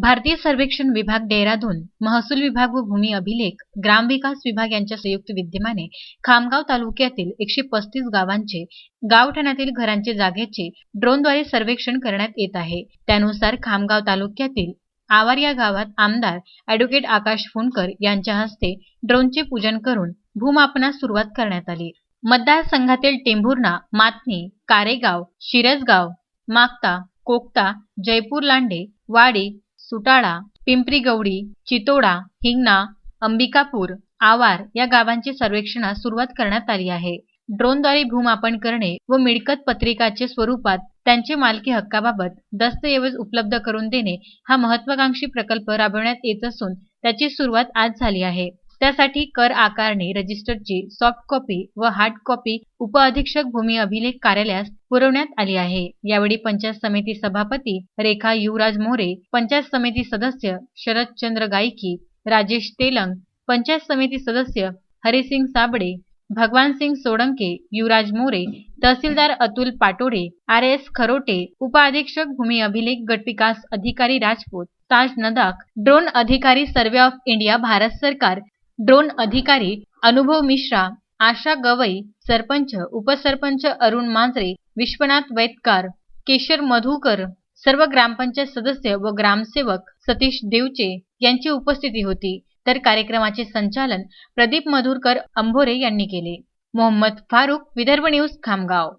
भारतीय सर्वेक्षण विभाग डेहराडून महसूल विभाग व भूमी अभिलेख ग्रामविकास विभाग यांच्या संयुक्त विद्यमाने खामगाव तालुक्यातील एकशे पस्तीस गावांचे गावठाणातील घरांचे जागेचे ड्रोनद्वारे सर्वेक्षण करण्यात येत आहे. त्यानुसार खामगाव तालुक्यातील आवार या गावात आमदार अॅडव्होकेट आकाश फुंडकर यांच्या हस्ते ड्रोनचे पूजन करून भूमापनास सुरुवात करण्यात आली. मतदारसंघातील टेंभुर्णा मातनी कारेगाव शिरसगाव मागता कोकता जयपूर लांडे वाडी सुटाळा पिंपरी गौडी चितोडा हिंगणा अंबिकापूर आवार या गावांची सर्वेक्षणास सुरुवात करण्यात आली आहे. ड्रोनद्वारे भूमापन करणे व मिळकत पत्रिकाचे स्वरूपात त्यांचे मालकी हक्काबाबत दस्तऐवज उपलब्ध करून देणे हा महत्वाकांक्षी प्रकल्प राबवण्यात येत असून त्याची सुरुवात आज झाली आहे. त्यासाठी कर आकारणी रजिस्टरची सॉफ्ट कॉपी व हार्ड कॉपी उपअधीक्षक भूमी अभिलेख कार्यालयास पुरवण्यात आली आहे. यावेळी पंचायत समिती सभापती रेखा युवराज मोरे पंचायत समिती सदस्य शरदचंद्र गायकी राजेश तेलंग पंचायत समिती सदस्य हरिसिंग साबडे भगवान सिंग युवराज मोरे तहसीलदार अतुल पाटोडे आर एस खरोटे उपअधीक्षक भूमी अभिलेख गटविकास अधिकारी राजपूत ताज नदाख ड्रोन अधिकारी सर्वे ऑफ इंडिया भारत सरकार ड्रोन अधिकारी अनुभव मिश्रा आशा गवई सरपंच उपसरपंच अरुण मांजरे विश्वनाथ वैतकार केशर मधुकर सर्व ग्रामपंचायत सदस्य व ग्रामसेवक सतीश देवचे यांची उपस्थिती होती. तर कार्यक्रमाचे संचालन प्रदीप मधुरकर अंभोरे यांनी केले. मोहम्मद फारुक विदर्भ न्यूज खामगाव.